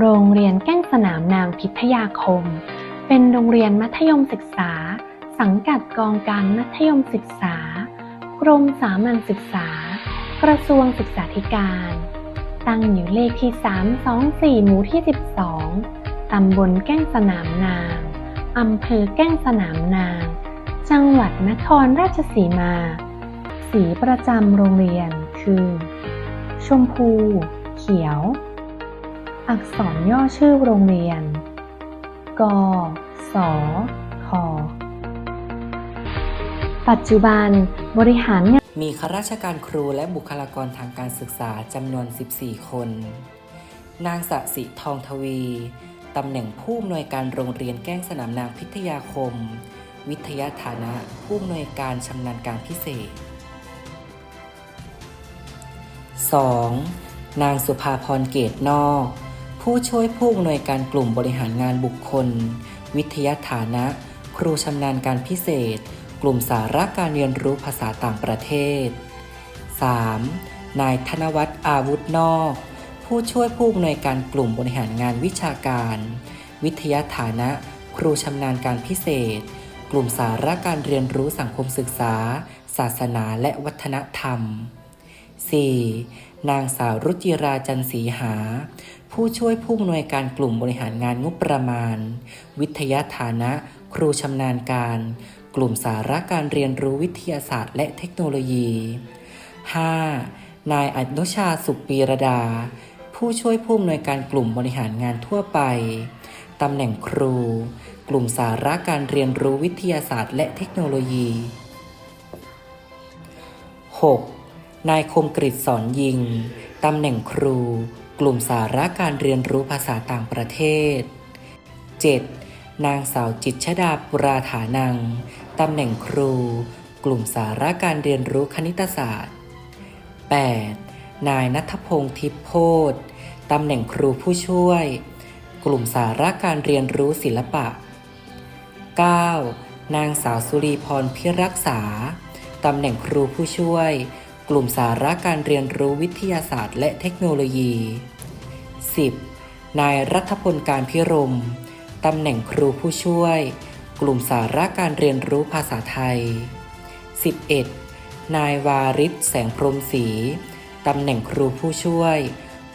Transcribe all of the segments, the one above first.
โรงเรียนแก้งสนามนางพิทยาคม เป็นโรงเรียนมัธยมศึกษา สังกัดกองการมัธยมศึกษากรมสามัญศึกษา กระทรวงศึกษาธิการ ตั้งอยู่เลขที่ 324 หมู่ที่ 12 ตำบลแก้งสนามนาง อำเภอแก้งสนามนาง จังหวัดนครราชสีมา สีประจำโรงเรียนคือ ชมพู เขียว อักษรย่อชื่อโรงเรียน ก สคปัจจุบันบริหารงานมีข้าราชการครูและบุคลากรทางการศึกษาจำนวน 14 คน นางสะสิทองทวี ตำแหน่งผู้อำนวยการโรงเรียนแก้งสนามนางพิทยาคม วิทยาฐานะผู้อำนวยการชำนาญการพิเศษ 2. นางสุภาพรเกตนอก ผู้ช่วยผู้อำนวยการกลุ่มบริหารงานบุคคล วิทยาฐานะ ครูชำนาญการพิเศษ กลุ่มสาระการเรียนรู้ภาษาต่างประเทศ 3. นายธนวัฒน์อาวุธนอก ผู้ช่วยผู้อำนวยการกลุ่มบริหารงานวิชาการ วิทยาฐานะ ครูชำนาญการพิเศษ กลุ่มสาระการเรียนรู้สังคมศึกษา ศาสนาและวัฒนธรรม 4. นางสาวรุจิราจันศรีหา ผู้ช่วยผู้อำนวยการกลุ่มบริหารงานงบประมาณ วิทยาฐานะ ครูชำนาญการ กลุ่มสาระการเรียนรู้วิทยาศาสตร์ และเทคโนโลยี 5. นายอนุชาสุปีรดา ผู้ช่วยผู้อำนวยการกลุ่มบริหารงานทั่วไปตำแหน่งครู กลุ่มสาระการเรียนรู้วิทยาศาสตร์ และเทคโนโลยี 6. นายคมกริตสอนยิง ตำแหน่งครู กลุ่มสาระการเรียนรู้ภาษาต่างประเทศ 7. นางสาวจิตชดาปุราฐานัง ตำแหน่งครู กลุ่มสาระการเรียนรู้คณิตศาสตร์ 8. นายนัทพงศ์ทิพย์โพธตำแหน่งครูผู้ช่วย กลุ่มสาระการเรียนรู้ศิลปะ 9. นางสาวสุรีพรพิรักษา ตำแหน่งครูผู้ช่วย กลุ่มสาระการเรียนรู้วิทยาศาสตร์และเทคโนโลยี 10. นายรัฐพลการพิรม ตำแหน่งครูผู้ช่วย กลุ่มสาระการเรียนรู้ภาษาไทย 11. นายวาริศแสงพรหมศรี ตำแหน่งครูผู้ช่วย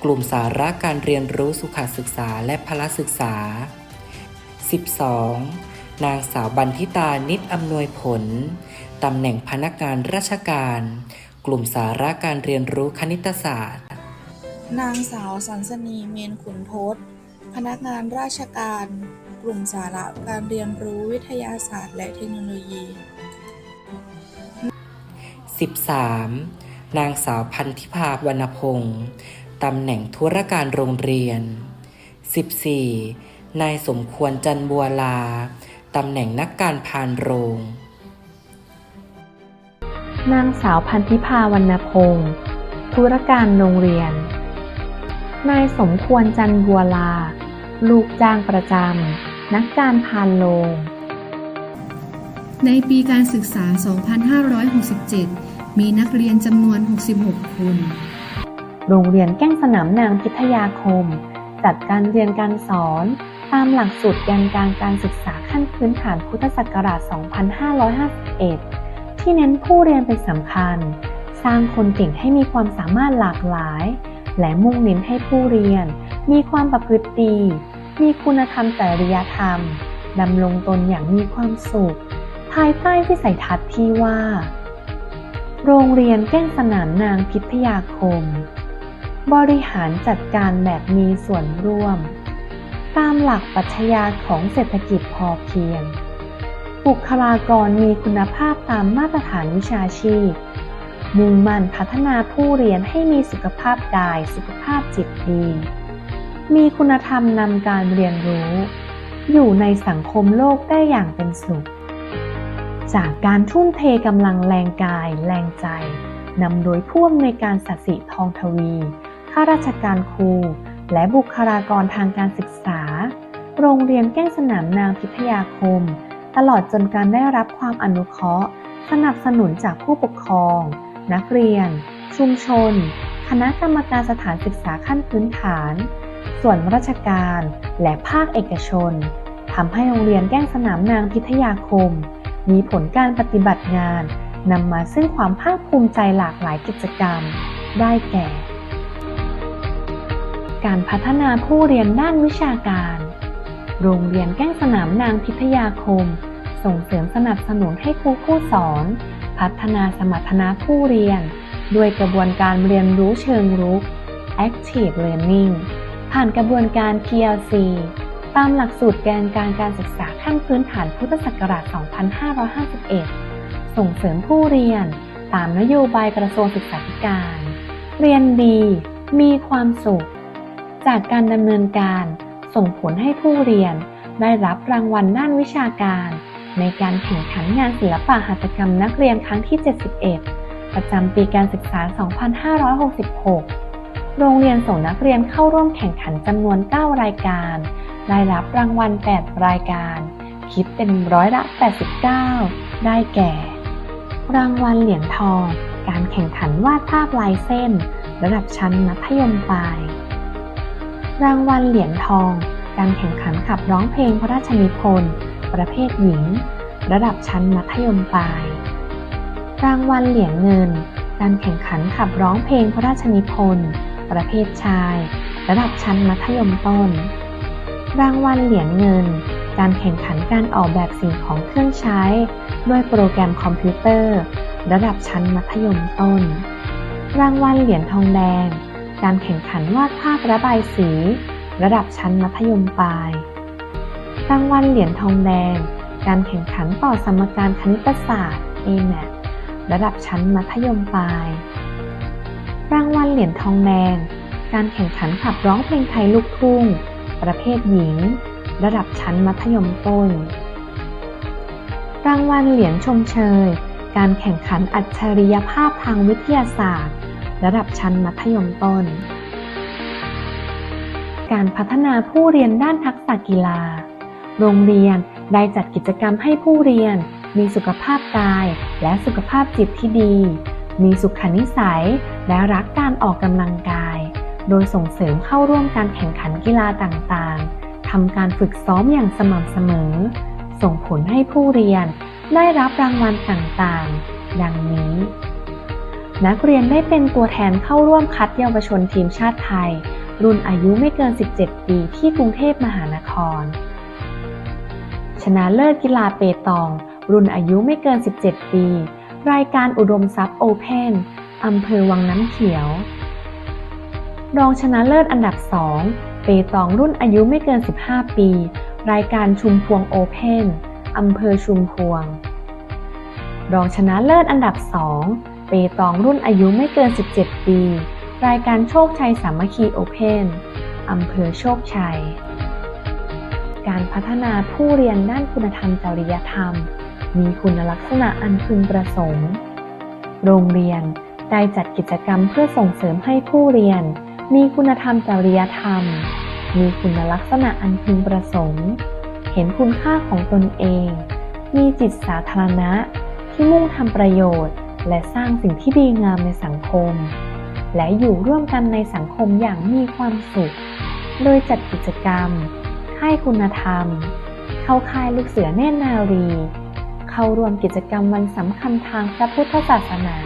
กลุ่มสาระการเรียนรู้สุขศึกษาและพละศึกษา 12. นางสาวบันทิตานิดอำนวยผล ตำแหน่งพนักงานราชการ ลุ่มสาระการเรียนรู้คณิตศาสตร์ นางสาวสันสนีเมนขุนทศ พนักงานราชการ กลุ่มสาระการเรียนรู้วิทยาศาสตร์และเทคโนโลยี 13. นางสาวพันธิพาวรรณพงศ์ตำแหน่งธุรการโรงเรียน 14. นายสมควรจันบัวลา ตำแหน่งนักการพานโรง นางสาวพันธิพาวรรณพงศ์ธุรการโรงเรียน นายสมควรจันบัวลา ลูกจ้างประจำ นักการพานโรงในปีการศึกษา 2567 มีนักเรียนจำนวน 66 คน โรงเรียนแก้งสนามนางพิทยาคม จัดการเรียนการสอนตามหลักสูตรแกนกลางการศึกษาขั้นพื้นฐานพุทธศักราช 2551 ที่เน้นผู้เรียนเป็นสำคัญ สร้างคนเก่งให้มีความสามารถหลากหลาย และมุ่งเน้นให้ผู้เรียน มีความประพฤติดี มีคุณธรรมจริยธรรมดำรงตนอย่างมีความสุข ภายใต้วิสัยทัศน์ที่ว่า โรงเรียนแก้งสนามนางพิทยาคม บริหารจัดการแบบมีส่วนร่วม ตามหลักปรัชญาของเศรษฐกิจพอเพียง บุคลากรมีคุณภาพตามมาตรฐานวิชาชีพ มุ่งมั่นพัฒนาผู้เรียนให้มีสุขภาพกาย สุขภาพจิตดี มีคุณธรรมนำการเรียนรู้ อยู่ในสังคมโลกได้อย่างเป็นสุข จากการทุ่มเทกำลังแรงกาย แรงใจ นำโดยผู้อำนวยการสัสิทองทวีข้าราชการครู และบุคลากรทางการศึกษา โรงเรียนแก้งสนามนางพิทยาคม ตลอดจนการได้รับความอนุเคราะห์ สนับสนุนจากผู้ปกครอง นักเรียน ชุมชน คณะกรรมการสถานศึกษาขั้นพื้นฐาน ส่วนราชการ และภาคเอกชนทำให้โรงเรียนแก้งสนามนางพิทยาคม มีผลการปฏิบัติงานนำมาซึ่งความภาคภูมิใจหลากหลายกิจกรรม ได้แก่ การพัฒนาผู้เรียนด้านวิชาการ โรงเรียนแก้งสนามนางพิทยาคม ส่งเสริมสนับสนุนให้ครูผู้สอน พัฒนาสมรรถนะผู้เรียน ด้วยกระบวนการเรียนรู้เชิงรุก Active Learning ผ่านกระบวนการ PLC ตามหลักสูตรแกนการการศึกษาขั้นพื้นฐานพุทธศักราช 2551 ส่งเสริมผู้เรียน ตามนโยบายกระทรวงศึกษาธิการ เรียนดี มีความสุข จากการดำเนินการส่งผลให้ผู้เรียนได้รับรางวัลด้านวิชาการ ในการแข่งขันงานศิลปะหัตถกรรมนักเรียนครั้งที่ 71 ประจำปีการศึกษา 2566 โรงเรียนส่งนักเรียนเข้าร่วมแข่งขันจำนวน 9 รายการ ได้รับรางวัล 8 รายการ คิดเป็นร้อยละ 89 ได้แก่ รางวัลเหรียญทอง การแข่งขันวาดภาพลายเส้น ระดับชั้นมัธยมปลาย รางวัลเหรียญทอง การแข่งขันขับร้องเพลงพระราชนิพนธ์ ประเภทหญิง ระดับชั้นมัธยมปลาย รางวัลเหรียญเงิน การแข่งขันขับร้องเพลงพระราชนิพนธ์ประเภทชาย ระดับชั้นมัธยมต้น รางวัลเหรียญเงิน การแข่งขันการออกแบบสิ่งของเครื่องใช้ ด้วยโปรแกรมคอมพิวเตอร์ ระดับชั้นมัธยมต้น รางวัลเหรียญทองแดง การแข่งขันวาดภาพระบายสี ระดับชั้นมัธยมปลาย รางวัลเหรียญทองแดง การแข่งขันต่อสมการคณิตศาสตร์ AMAT ระดับชั้นมัธยมปลาย รางวัลเหรียญทองแดง การแข่งขันขับร้องเพลงไทยลูกทุ่ง ประเภทหญิง ระดับชั้นมัธยมต้น รางวัลเหรียญชมเชย การแข่งขันอัจฉริยภาพทางวิทยาศาสตร์ ระดับชั้นมัธยมต้น การพัฒนาผู้เรียนด้านทักษะกีฬา โรงเรียนได้จัดกิจกรรมให้ผู้เรียน มีสุขภาพกาย และสุขภาพจิตที่ดี มีสุขนิสัย และรักการออกกำลังกาย โดยส่งเสริมเข้าร่วมการแข่งขันกีฬาต่างๆทำการฝึกซ้อมอย่างสม่ำเสมอ ส่งผลให้ผู้เรียนได้รับรางวัลต่างๆ ดังนี้ นักเรียนได้เป็นตัวแทนเข้าร่วมคัดเยาวชนทีมชาติไทย รุ่นอายุไม่เกิน 17 ปีที่กรุงเทพมหานคร ชนะเลิศกีฬาเปตอง รุ่นอายุไม่เกิน 17 ปี รายการอุดมทรัพย์โอเพนอำเภอวังน้ำเขียว รองชนะเลิศอันดับ 2 เปตองรุ่นอายุไม่เกิน 15 ปี รายการชุมพวงโอเพนอำเภอชุมพวง รองชนะเลิศอันดับ 2 เปตองรุ่นอายุไม่เกิน 17 ปี รายการโชคชัยสามัคคีโอเพนอำเภอโชคชัย การพัฒนาผู้เรียนด้านคุณธรรมจริยธรรม มีคุณลักษณะอันพึงประสงค์ โรงเรียนได้จัดกิจกรรมเพื่อส่งเสริมให้ผู้เรียน มีคุณธรรมจริยธรรม มีคุณลักษณะอันพึงประสงค์ เห็นคุณค่าของตนเอง มีจิตสาธารณะ ที่มุ่งทำประโยชน์ และสร้างสิ่งที่ดีงามในสังคม และอยู่ร่วมกันในสังคมอย่างมีความสุข โดยจัดกิจกรรม ค่ายคุณธรรม เข้าค่ายลูกเสือเนตรนารี เข้าร่วมกิจกรรมวันสำคัญทางพระพุทธศาสนา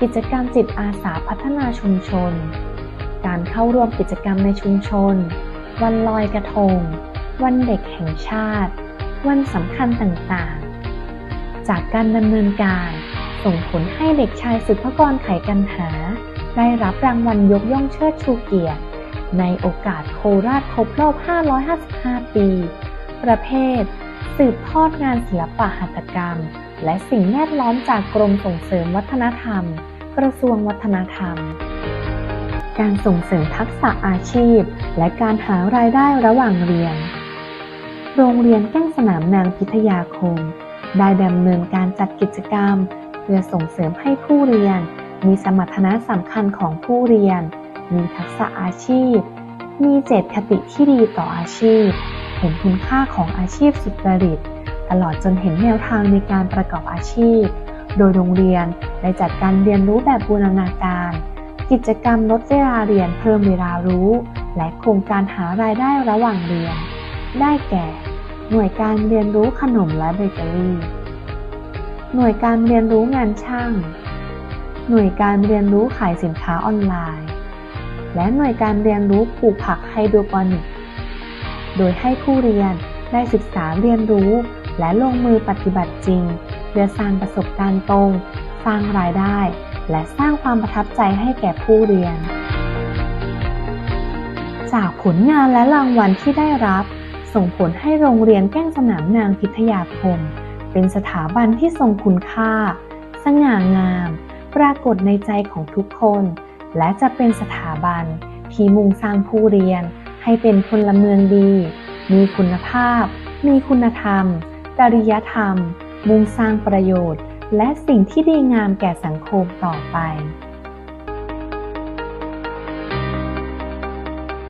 กิจกรรมจิตอาสาพัฒนาชุมชน การเข้าร่วมกิจกรรมในชุมชน วันลอยกระทง วันเด็กแห่งชาติ วันสำคัญต่างๆ จากการดำเนินการส่งผลให้เด็กชายสุภกรไขกันหา ได้รับรางวัลยกย่องเชิดชูเกียรติ ในโอกาสโคราชครบรอบ 555 ปี ประเภท สืบทอดงานศิลปะหัตถกรรม และสิ่งแวดล้อมจากกรมส่งเสริมวัฒนธรรม กระทรวงวัฒนธรรม การส่งเสริมทักษะอาชีพ และการหารายได้ระหว่างเรียน โรงเรียนแก้งสนามนางพิทยาคม ได้ดำเนินการจัดกิจกรรม เพื่อส่งเสริมให้ผู้เรียน มีสมรรถนะสำคัญของผู้เรียน มีทักษะอาชีพ มีเจตคติที่ดีต่ออาชีพ เห็นคุณค่าของอาชีพสุจริต ตลอดจนเห็นแนวทางในการประกอบอาชีพ โดยโรงเรียนได้จัดการเรียนรู้แบบบูรณาการ กิจกรรมลดเวลาเรียนเพิ่มเวลารู้ และโครงการหารายได้ระหว่างเรียน ได้แก่ หน่วยการเรียนรู้ขนมและเบเกอรี่ หน่วยการเรียนรู้งานช่างหน่วยการเรียนรู้ขายสินค้าออนไลน์ และหน่วยการเรียนรู้ปลูกผักไฮโดรโปนิก โดยให้ผู้เรียนได้ศึกษาเรียนรู้ และลงมือปฏิบัติจริงเพื่อสร้างประสบการณ์ตรง สร้างรายได้ และสร้างความประทับใจให้แก่ผู้เรียน จากผลงานและรางวัลที่ได้รับ ส่งผลให้โรงเรียนแก้งสนามนางพิทยาคม เป็นสถาบันที่ทรงคุณค่า สง่างาม ปรากฏในใจของทุกคน และจะเป็นสถาบันที่มุ่งสร้างผู้เรียนให้เป็นพลเมืองดี มีคุณภาพ มีคุณธรรม จริยธรรม มุ่งสร้างประโยชน์ และสิ่งที่ดีงามแก่สังคมต่อไป